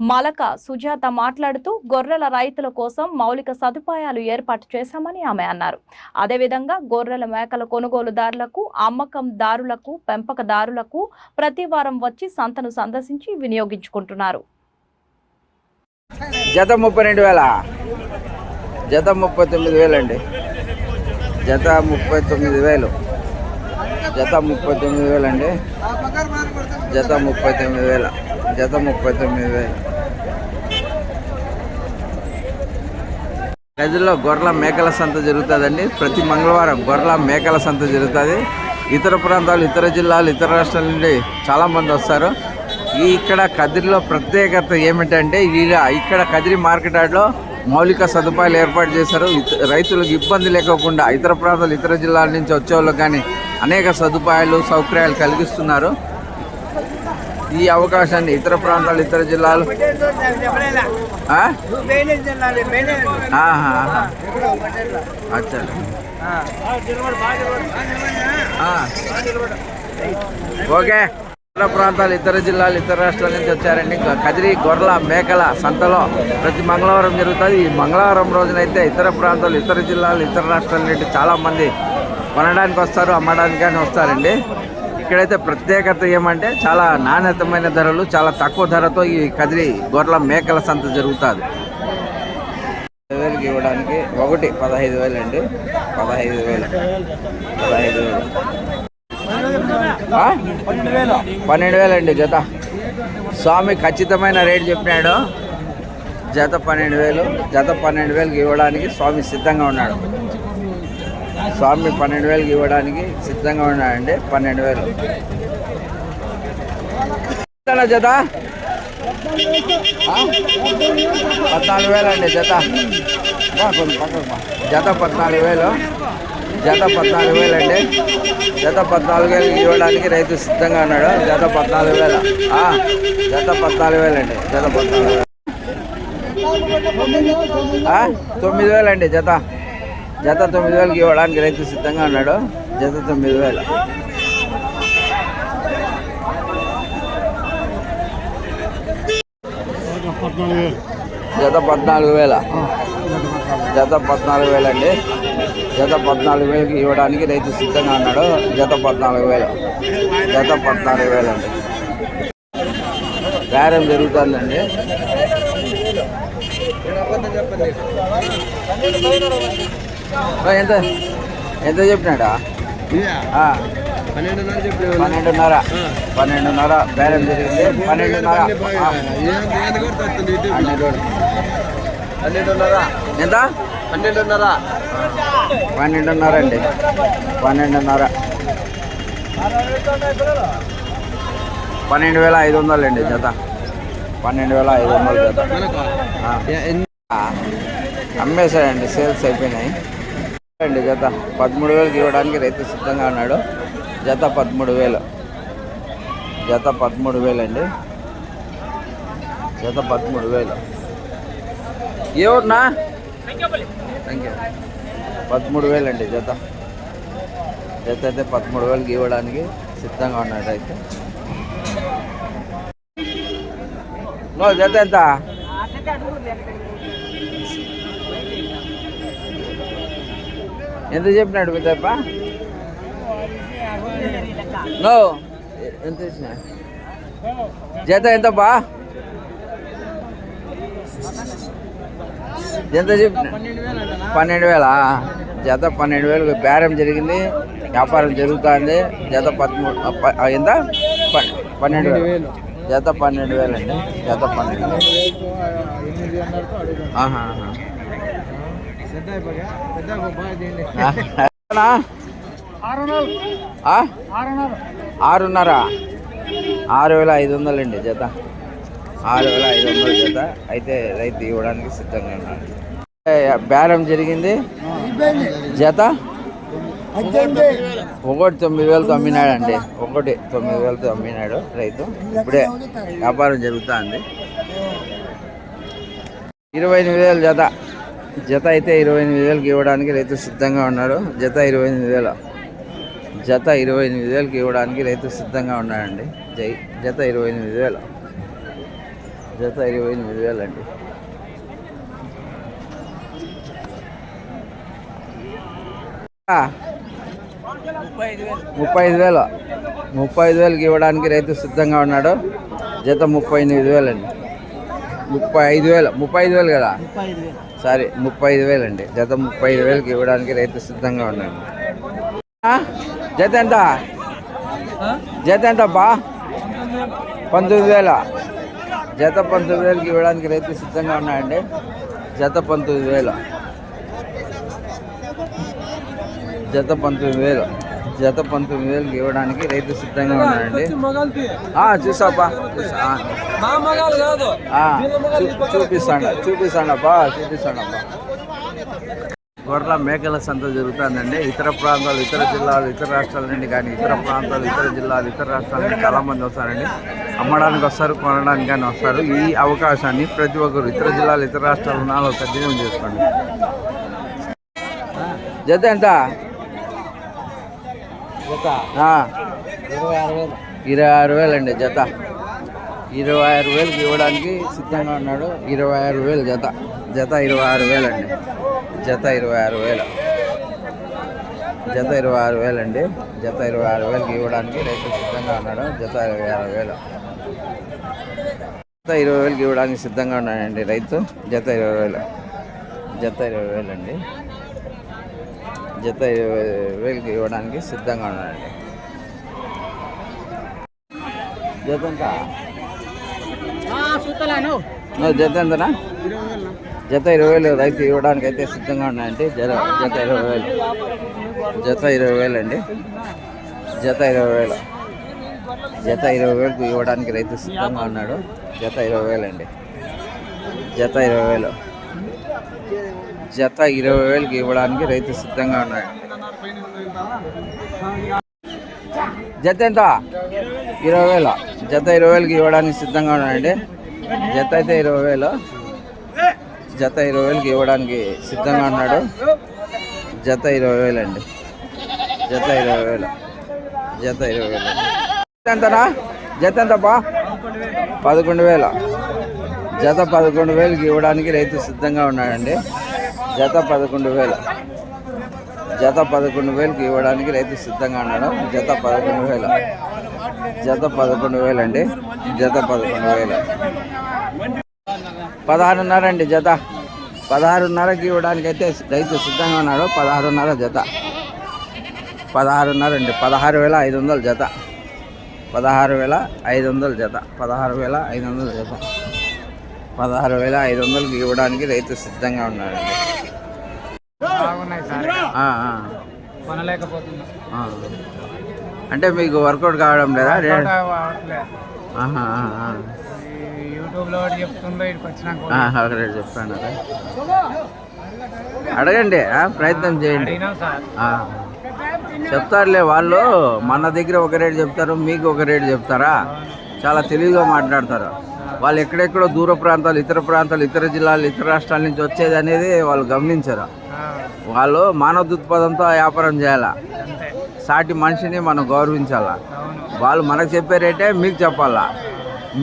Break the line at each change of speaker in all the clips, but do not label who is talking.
Malaka Sujatha మాట్లాడుతూ గొర్రెల రైతుల కోసం మౌలిక సదుపాయాలు ఏర్పాటు చేశామని ఆమె అన్నారు. అదేవిధంగా గొర్రెల మేకల కొనుగోలుదారులకు అమ్మకందారులకు పెంపకదారులకు ప్రతి వారం వచ్చి సంతను సందర్శించి వినియోగించుకుంటున్నారు.
జత ముప్పై రెండు వేల. జత ముప్పై తొమ్మిది వేలు అండి. జత ముప్పై తొమ్మిది వేలు. జత ముప్పై తొమ్మిది వేలు అండి. జత ముప్పై తొమ్మిది వేల. జత ముప్పై తొమ్మిది వేలు. గదిలో గొర్రెల మేకల సంత జరుగుతుందండి. ప్రతి మంగళవారం గొర్రెల మేకల సంత జరుగుతుంది. ఇతర ప్రాంతాలు ఇతర జిల్లాలు ఇతర రాష్ట్రాల నుండి చాలామంది వస్తారు. ఈ ఇక్కడ కదిరిలో ప్రత్యేకత ఏమిటంటే ఈడ ఇక్కడ కదిరి మార్కెట్ యార్డ్లో మౌలిక సదుపాయాలు ఏర్పాటు చేశారు. రైతులకు ఇబ్బంది లేకోకుండా ఇతర ప్రాంతాలు ఇతర జిల్లాల నుంచి వచ్చే వాళ్ళకి కానీ అనేక సదుపాయాలు సౌకర్యాలు కలిగిస్తున్నారు. ఈ అవకాశాన్ని ఇతర ప్రాంతాలు ఇతర జిల్లాలు? ఆహా, అచ్చా. ఓకే. ఇతర ప్రాంతాలు ఇతర జిల్లాలు ఇతర రాష్ట్రాల నుంచి వచ్చారండి. కదిరి గొర్రెల మేకల సంతలో ప్రతి మంగళవారం జరుగుతుంది. ఈ మంగళవారం రోజునైతే ఇతర ప్రాంతాలు ఇతర జిల్లాలు ఇతర రాష్ట్రాల నుండి చాలామంది కొనడానికి వస్తారు అమ్మడానికి కానీ వస్తారండి. ఇక్కడైతే ప్రత్యేకత ఏమంటే చాలా నాణ్యతమైన ధరలు చాలా తక్కువ ధరతో ఈ కదిరి గొర్రెల మేకల సంత జరుగుతుంది. వేలకి ఇవ్వడానికి ఒకటి పదహైదు వేలు అండి. పదహైదు వేలు. పదహైదు వేలు. పన్నెండు వేలు అండి జత. స్వామి ఖచ్చితమైన రేటు చెప్పినాడు. జత పన్నెండు వేలు. జత పన్నెండు వేలకి ఇవ్వడానికి స్వామి సిద్ధంగా ఉన్నాడు. స్వామి పన్నెండు వేలకి ఇవ్వడానికి సిద్ధంగా ఉన్నాడండి పన్నెండు వేలు. జత? పద్నాలుగు వేలు అండి జత. కొంచెం జత పద్నాలుగు వేలు. జత పద్నాలుగు వేలు అండి. జత పద్నాలుగు వేలు ఇవ్వడానికి రైతు సిద్ధంగా ఉన్నాడు. జత పద్నాలుగు వేల. జత పద్నాలుగు వేలు అండి. జత పద్నాలుగు వేలు. తొమ్మిది వేలు అండి జత. జత తొమ్మిది వేలకి ఇవ్వడానికి రైతు సిద్ధంగా ఉన్నాడు. జత తొమ్మిది వేలు. జత పద్నాలుగు వేల. జత పద్నాలుగు వేలు అండి. జత పద్నాలుగు వేలకి ఇవ్వడానికి రైతు సిద్ధంగా ఉన్నాడు. జత పద్నాలుగు వేలు. జత పద్నాలుగు వేలు అండి. బేరం జరుగుతుందండి. చెప్పండి. ఎంత? ఎంత చెప్పినాడా?
పన్నెండున్నర
పన్నెండున్నర. బేరం జరిగింది. పన్నెండున్నర
పన్నెండున్నర.
ఎంత?
పన్నెండున్నర.
పన్నెండున్నర అండి. పన్నెండున్నర. పన్నెండు వేల ఐదు వందలు అండి జత. పన్నెండు వేల ఐదు వందలు జత. అమ్మేశాడండి సేల్స్ అయిపోయినాయి. అండి జత పదమూడు వేలకు ఇవ్వడానికి రైతు సిద్ధంగా ఉన్నాడు. జత పదమూడు వేలు. జత పదమూడు వేలండి. జత పదమూడు వేలు. ఏ ఊరునా? థ్యాంక్ యూ పదమూడు వేలండి జత. జత అయితే పదమూడు వేలకి ఇవ్వడానికి సిద్ధంగా ఉన్నాడు అయితే నో జత ఎంత? ఎంత చెప్పినాడు పెద్దప్ప? నో. ఎంత ఇచ్చిన జత ఎంత ఎంత చెప్పిన? పన్నెండు వేల జత పన్నెండు వేలు బేరం జరిగింది. వ్యాపారం జరుగుతుంది. జత పదమూడు ప- ఎంత? పన్నెండు వేలు జత పన్నెండు వేలండి జత పన్నెండు వేలు ఆహా, ఆరున్నర. ఆరు వేల ఐదు వందలు అండి జత. ఆరు వేల ఐదు వందల జత. అయితే రైతు ఇవ్వడానికి సిద్ధంగా ఉన్నాడు. ఏ, బేరం జరిగింది? జత? ఒకటి తొమ్మిది వేలతో అమ్మినాడండి ఒకటి తొమ్మిది వేలతో అమ్మినాడు రైతు. ఇప్పుడే వ్యాపారం జరుగుతుంది. ఇరవై ఎనిమిది వేలు జత. జత అయితే ఇరవై ఎనిమిది వేలకి ఇవ్వడానికి రైతు సిద్ధంగా ఉన్నాడు. జత ఇరవై ఎనిమిది వేలు. జత ఇరవై ఎనిమిది వేలకి ఇవ్వడానికి రైతు సిద్ధంగా ఉన్నాడండి. జై జత ఇరవై ఎనిమిది వేలు. జత ఇరవై ఎనిమిది వేలండి. ముప్పై ఐదు వేలు. ముప్పై ఐదు వేలకి ఇవ్వడానికి రైతు సిద్ధంగా ఉన్నాడు. జత ముప్పై ఎనిమిది వేలండి. ముప్పై ఐదు వేలు. ముప్పై ఐదు వేలు కదా? సారీ ముప్పై ఐదు వేలు అండి జత ముప్పై ఐదు వేలకి ఇవ్వడానికి రైతు సిద్ధంగా ఉన్నాడు. ఆ? జత ఎంత? జత ఎంత బా పంతొమ్మిది వేల? జత పంతొమ్మిది వేలకి ఇవ్వడానికి రైతు సిద్ధంగా ఉన్నాడండి. జత పంతొమ్మిది వేలు. జత పంతొమ్మిది వేలు. జత పంతొమ్మిది వేలకి ఇవ్వడానికి రైతు సిద్ధంగా ఉన్నాడండి. చూసాపా చూసా ఆ. ఆ, చూ- చూపిస్తాను చూపిస్తానప్పా చూపిస్తానప్పా గొర్రెల మేకల సంత జరుగుతుందండి. ఇతర ప్రాంతాలు ఇతర జిల్లాలు ఇతర రాష్ట్రాల నుండి కానీ ఇతర ప్రాంతాలు ఇతర జిల్లాలు ఇతర రాష్ట్రాల నుండి చాలా మంది వస్తారండి. అమ్మడానికి వస్తారు కొనడానికి కానీ వస్తారు. ఈ అవకాశాన్ని ప్రతి ఒక్కరు ఇతర జిల్లాలు ఇతర రాష్ట్రాల ఉన్న సద్వినియోగం చేసుకోండి. జత ఎంత. ఇరవై ఆరు వేలు. అండి జత. ఇరవై ఆరు వేలకి ఇవ్వడానికి సిద్ధంగా ఉన్నాడు. ఇరవై ఆరు వేలు జత. జత ఇరవై ఆరు వేలు అండి జత ఇరవై ఆరు వేలు. జత ఇరవై ఆరు వేలు అండి జత ఇరవై ఆరు వేలకి ఇవ్వడానికి రైతు సిద్ధంగా ఉన్నాడు. జత ఇరవై ఆరు వేలు. జత ఇరవై వేలకి ఇవ్వడానికి సిద్ధంగా ఉన్నాడండి రైతు. జత ఇరవై వేలు. జత ఇరవై వేలు అండి జత ఇరవై వేలకి ఇవ్వడానికి సిద్ధంగా ఉన్నాడండి. జత ఎంత? జత ఎంతనా? జత ఇరవై వేలు రైతు ఇవ్వడానికి అయితే సిద్ధంగా ఉన్నాయండి జత జత ఇరవై వేలు. జత ఇరవై వేలు అండి. జత ఇరవై వేలు. జత ఇరవై వేలకు ఇవ్వడానికి రైతు సిద్ధంగా ఉన్నాడు. జత ఇరవై వేలు అండి. జత ఇరవై వేలు. జత ఇరవై వేలకు ఇవ్వడానికి రైతు సిద్ధంగా ఉన్నాడు. జత ఎంత? ఇరవై వేలు. జత ఇరవై వేలకు ఇవ్వడానికి సిద్ధంగా ఉన్నాయండి జత అయితే ఇరవై వేలు. జత ఇరవై వేలకు ఇవ్వడానికి సిద్ధంగా ఉన్నాడు. జత ఇరవై వేలు అండి జత ఇరవై వేలు. జత ఇరవై వేలు. జత ఎంతనా? జత ఎంతపా పదకొండు వేల. జత పదకొండు వేలకు ఇవ్వడానికి రైతు సిద్ధంగా ఉన్నాడండి. జత పదకొండు వేలు. జత పదకొండు వేలకు ఇవ్వడానికి రైతు సిద్ధంగా ఉన్నాడు. జత పదకొండు వేలు. జత పదకొండు వేలండి జత పదకొండు వేలు. పదహారున్నర అండి జత. పదహారున్నరకి ఇవ్వడానికి అయితే రైతు సిద్ధంగా ఉన్నాడు. పదహారున్నర జత. పదహారున్నర అండి. పదహారు వేల ఐదు వందల జత. పదహారు వేల ఐదు వందల జత. పదహారు వేల ఐదు వందల జత. పదహారు వేల ఐదు వందలకి ఇవ్వడానికి రైతు సిద్ధంగా ఉన్నాడండి. అంటే మీకు వర్కౌట్ కావడం లేదా? చెప్పాను అడగండి ప్రయత్నం చేయండి. చెప్తారులే వాళ్ళు మన దగ్గర ఒక రేటు చెప్తారు మీకు ఒక రేటు చెప్తారా? చాలా తెలివిగా మాట్లాడతారు. వాళ్ళు ఎక్కడెక్కడో దూర ప్రాంతాలు ఇతర ప్రాంతాలు ఇతర జిల్లాలు ఇతర రాష్ట్రాల నుంచి వచ్చేది అనేది వాళ్ళు గమనించరు. వాళ్ళు మానవ దృక్పథంతో వ్యాపారం చేయాలా? సాటి మనిషిని మనం గౌరవించాలా? వాళ్ళు మనకు చెప్పే రేటే మీకు చెప్పాలా?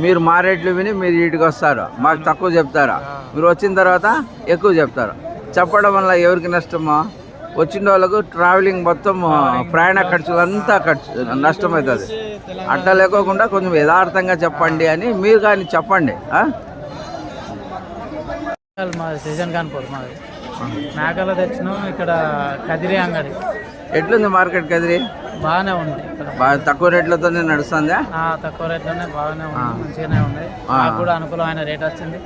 మీరు మా రేట్లు విని మీరు వీటికి వస్తారు. మాకు తక్కువ చెప్తారు? మీరు వచ్చిన తర్వాత ఎక్కువ చెప్తారు. చెప్పడం వల్ల ఎవరికి నష్టమో? వచ్చిన వాళ్ళకు ట్రావెలింగ్ మొత్తం ప్రయాణ ఖర్చులు అంతా ఖర్చు నష్టం అవుతుంది అట్లా లేకోకుండా కొంచెం యథార్థంగా చెప్పండి అని మీరు కానీ చెప్పండి ఆ?
మా సీజన్ కానిపోదు మాది. మేకలు తెచ్చినాం ఇక్కడ కదిరి అంగడి.
ఎట్లుంది మార్కెట్ కదిరి?
బాగానే ఉంది.
బాగా తక్కువ రేట్లతోనే నడుస్తుందా?
తక్కువ రేట్లోనే బాగానే ఉంది. మంచిగానే ఉంది. కూడా అనుకూలమైన రేట్ వచ్చింది.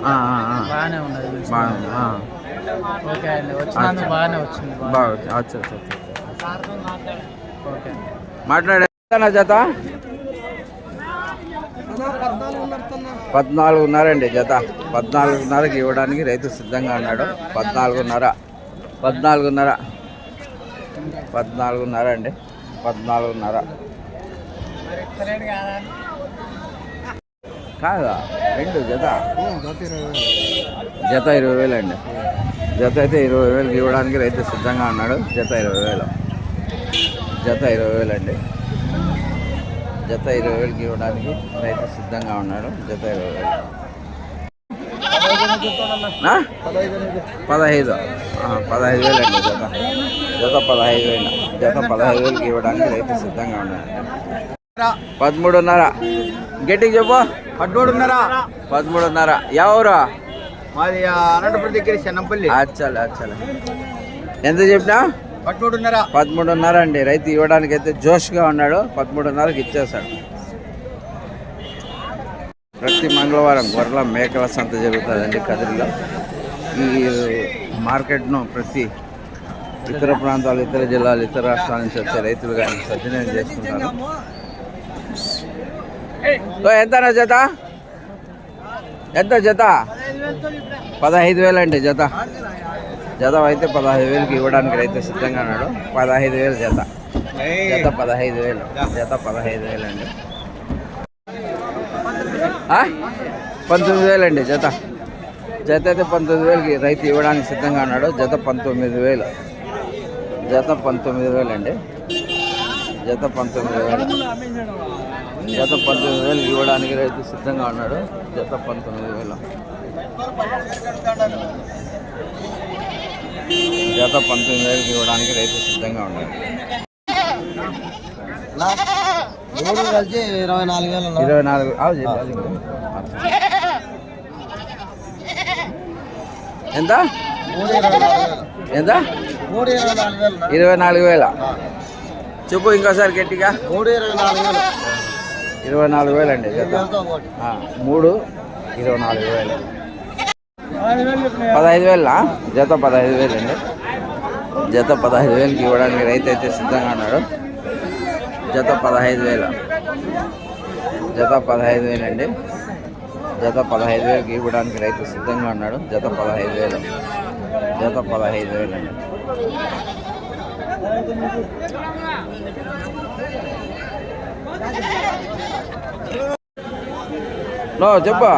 బాగానే ఉన్నది. ఓకే అండి. వచ్చినందుకు బాగానే వచ్చింది. బాగా.
అచ్చా.
ఓకే.
మాట్లాడే జత? పద్నాలుగున్నర జత. పద్నాలుగున్నరకి ఇవ్వడానికి రైతు సిద్ధంగా ఉన్నాడు. పద్నాలుగున్నర. పద్నాలుగున్నర. పద్నాలుగున్నర అండి. పద్నాలుగున్నర. కాదా? రెండు జత? జత ఇరవై వేలు అండి. జత అయితే ఇరవై వేలకు ఇవ్వడానికి రైతు సిద్ధంగా ఉన్నాడు. జత ఇరవై వేలు. జత ఇరవై వేలు అండి. జత ఇరవై వేలకి ఇవ్వడానికి రైతు సిద్ధంగా ఉన్నాడు. జత ఇరవై వేలు. పదహైదు. పదహైదు వేలు అండి జత. జత పదహైదు వేలు. జత పదహైదు వేలకి ఇవ్వడానికి రైతు సిద్ధంగా ఉన్నాడు. పదమూడున్నర. గట్టికి చెప్పు.
పట్టుడున్నారా
పదమూడున్నర. ఎవరు?
మాది అనంతపురం దగ్గర చెన్నంపల్లి.
అచ్చలే అచ్చలే. ఎంత చెప్పినా?
పట్టుడున్నారా
పదమూడున్నర అండి. రైతు ఇవ్వడానికి అయితే జోష్గా ఉన్నాడు. పదమూడున్నరకి ఇచ్చేస్తాడు. ప్రతి మంగళవారం గొర్రెల మేకల సంత జరుగుతుందండి కదిరిలో. ఈ మార్కెట్ను ప్రతి ఇతర ప్రాంతాలు ఇతర జిల్లాలు ఇతర రాష్ట్రాల నుంచి వచ్చే రైతులు కానీ సద్వినియోగం చేసుకుంటారు. ఎంత ఎంతనా జత? ఎంత జత? పదహైదు వేలు అండి జత. జత అయితే పదహైదు వేలకి ఇవ్వడానికి రైతు సిద్ధంగా ఉన్నాడు. పదహైదు వేలు జత. జత పదహైదు వేలు. జత పదహైదు వేలు అండి. పంతొమ్మిది వేలు అండి జత. జత అయితే పంతొమ్మిది వేలకి రైతు ఇవ్వడానికి సిద్ధంగా ఉన్నాడు. జత పంతొమ్మిది వేలు. జత పంతొమ్మిది వేలు అండి జత పంతొమ్మిది వేలు. జత పంతొమ్మిది వేలు ఇవ్వడానికి రైతు సిద్ధంగా ఉన్నాడు. జత పంతొమ్మిది వేలు. జత పంతొమ్మిది వేలకు ఇవ్వడానికి రైతు సిద్ధంగా ఉన్నాడు.
ఇరవై నాలుగు
ఇరవై. ఎంత? ఎంత?
ఇరవై నాలుగు వేలు
చెప్పు ఇంకోసారి గట్టిగా.
మూడు ఇరవై నాలుగు వేలు.
ఇరవై నాలుగు వేలు అండి మూడు ఇరవై నాలుగు వేలు. పదహైదు వేల జత పదహైదు వేలు? అండి జత పదహైదు వేలకి ఇవ్వడానికి రైతు అయితే సిద్ధంగా ఉన్నాడు. జత పదహైదు వేల. జత పదహైదు వేలు అండి జత పదహైదు వేలకి ఇవ్వడానికి రైతు సిద్ధంగా ఉన్నాడు. జత పదహైదు వేలు. జత పదహైదు వేలు అండి నో చెప్పు.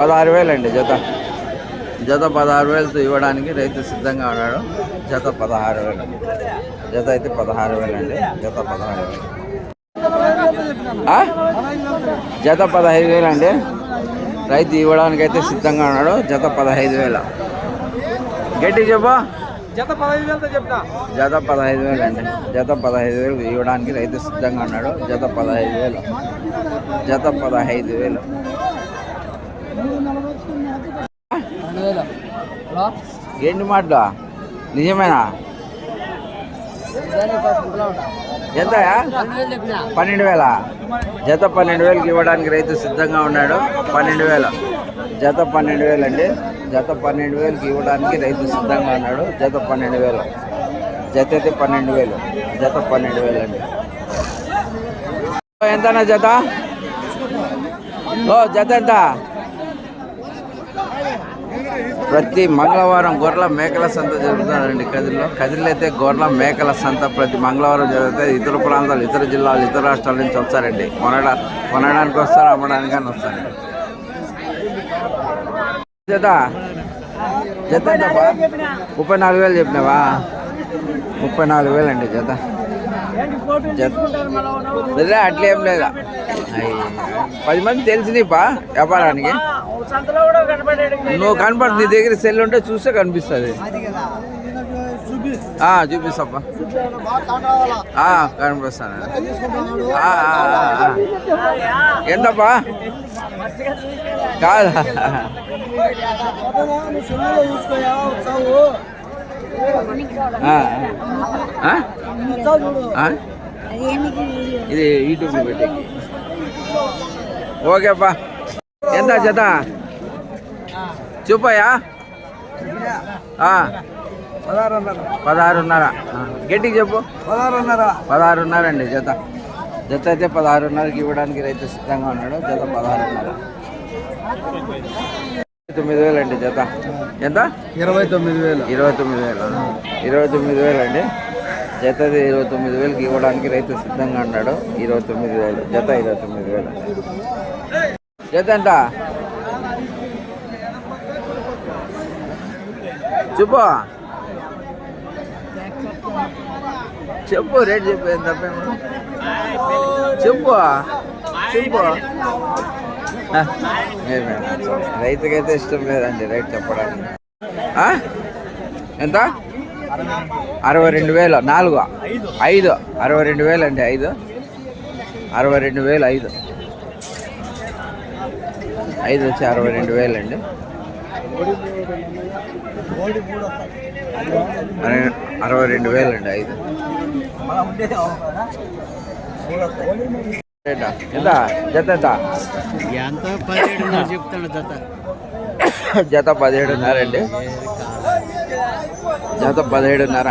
పదహారు వేలు అండి జత. జత పదహారు వేలతో ఇవ్వడానికి రైతు సిద్ధంగా ఉన్నాడు. జత పదహారు వేలు జత అయితే పదహారు వేలు అండి జత పదహారు వేలు? జత పదహైదు వేలు అండి రైతు ఇవ్వడానికి అయితే సిద్ధంగా ఉన్నాడు. జత పదహైదు వేల గట్టి చెప్పు.
జత పదహైదు వేలతో చెప్తా.
జత పదహైదు వేలు అండి జత పదహైదు వేలు ఇవ్వడానికి రైతు సిద్ధంగా ఉన్నాడు. జత పదహైదు వేలు జత పదహైదు వేలు ఏంటి మాటలు? నిజమేనా?
ఎంత
పన్నెండు వేల జత పన్నెండు వేలకి ఇవ్వడానికి రైతు సిద్ధంగా ఉన్నాడు. పన్నెండు వేలు జత పన్నెండు వేలు అండి జత పన్నెండు వేలకి ఇవ్వడానికి రైతు సిద్ధంగా ఉన్నాడు. జత పన్నెండు వేలు జత అయితే పన్నెండు వేలు జత పన్నెండు వేలు అండి ఎంతనా జత? ఓ జత ఎంత? ప్రతి మంగళవారం గొర్రెల మేకల సంత జరుగుతుందండి కదిరిలో కదిరిలో అయితే గొర్రెల మేకల సంత ప్రతి మంగళవారం జరుగుతాయి ఇతర ప్రాంతాలు ఇతర జిల్లాలు ఇతర రాష్ట్రాల నుంచి వస్తారండి. కొనడా కొనడానికి వస్తారు అమ్మడానికి వస్తారండి జత. జత ముప్పై నాలుగు వేలు చెప్పినావా? ముప్పై నాలుగు వేలు అండి జత. లేదా అట్లేం లేదా? పది మంది తెలిసినప్పా వ్యాపారానికి? నువ్వు కనపడు నీ దగ్గర సెల్ ఉంటే చూస్తే కనిపిస్తుంది. ఆ, కనిపిస్తాను ఆ, ఆ, ఆ, ఆ. ఎంతప్పా? కాదా? ఇది యూట్యూబ్లో పెట్టి ఓకేపా. ఎంత జత? చెప్పయ్యా ఆ, పదహారున్నర. గట్టికి చెప్పు.
పదహారున్నర
పదహారున్నర అండి జత. జత అయితే పదహారున్నరకి ఇవ్వడానికి రైతు సిద్ధంగా ఉన్నాడు. జత పదహారున్నర. తొమ్మిది వేలు అండి జత. ఎంత?
ఇరవై తొమ్మిది వేలు.
ఇరవై తొమ్మిది వేలు. ఇరవై తొమ్మిది వేలు అండి జతది ఇరవై తొమ్మిది వేలకి ఇవ్వడానికి రైతు సిద్ధంగా ఉన్నాడు. ఇరవై తొమ్మిది వేలు. జత ఇరవై తొమ్మిది వేలు. జత ఎంత చెప్పు. చెప్పు రేట్ చెప్పు ఎంత చెప్పు. చెప్పు. రైతుకైతే ఇష్టం లేదండి రేట్ చెప్పడానికి. ఎంత? అరవై రెండు వేలు నాలుగు. ఐదు. అరవై రెండు వేలు అండి ఐదు. అరవై రెండు వేలు ఐదు. ఐదు వచ్చి అరవై రెండు వేలు అండి అరవై- రెండు వేలు అండి ఐదు? ఎంత? జత
చెప్తాడు జత.
జత పదిహేడున్నర అండి. జత పదిహేడున్నర.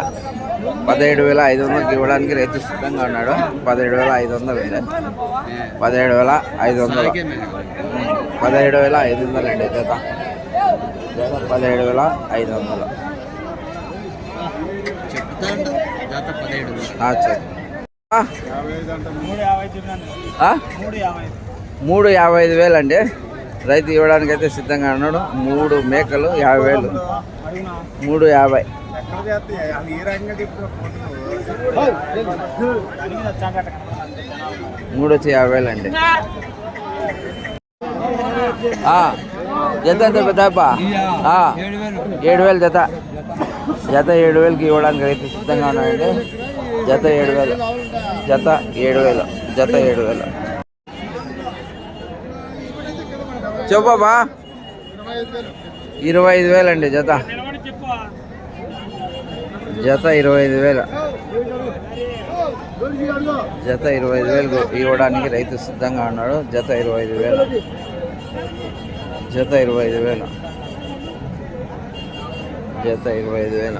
పదిహేడు వేల ఐదు వందలకి ఇవ్వడానికి రైతు సిద్ధంగా ఉన్నాడు. పదిహేడు వేల ఐదు వందలు పదిహేడు వేల ఐదు వందలు. పదిహేడు వేల ఐదు వందలు అండి జత. పదిహేడు వేల ఐదు వందలు. ఆ, మూడు యాభై ఐదు వేలు అండి రైతు ఇవ్వడానికి అయితే సిద్ధంగా ఉన్నాడు. మూడు మేకలు యాభై వేలు. మూడు యాభై. మూడు వచ్చి యాభై వేలు అండి జత ఎంత పెద్దప్ప ఏడు వేలు జత. జత ఏడు వేలకి ఇవ్వడానికి రైతు సిద్ధంగా ఉన్నాడండి. జత ఏడు వేలు జత ఏడు వేలు జత ఏడు వేలు చెప్పబ్బా ఇరవై ఐదు వేలు అండి జత. జత ఇరవై ఐదు వేలు. జత ఇరవై ఐదు వేలు ఇవ్వడానికి రైతు సిద్ధంగా ఉన్నాడు. జత ఇరవై ఐదు వేలు. జత ఇరవై ఐదు వేల. జత ఇరవై ఐదు వేల.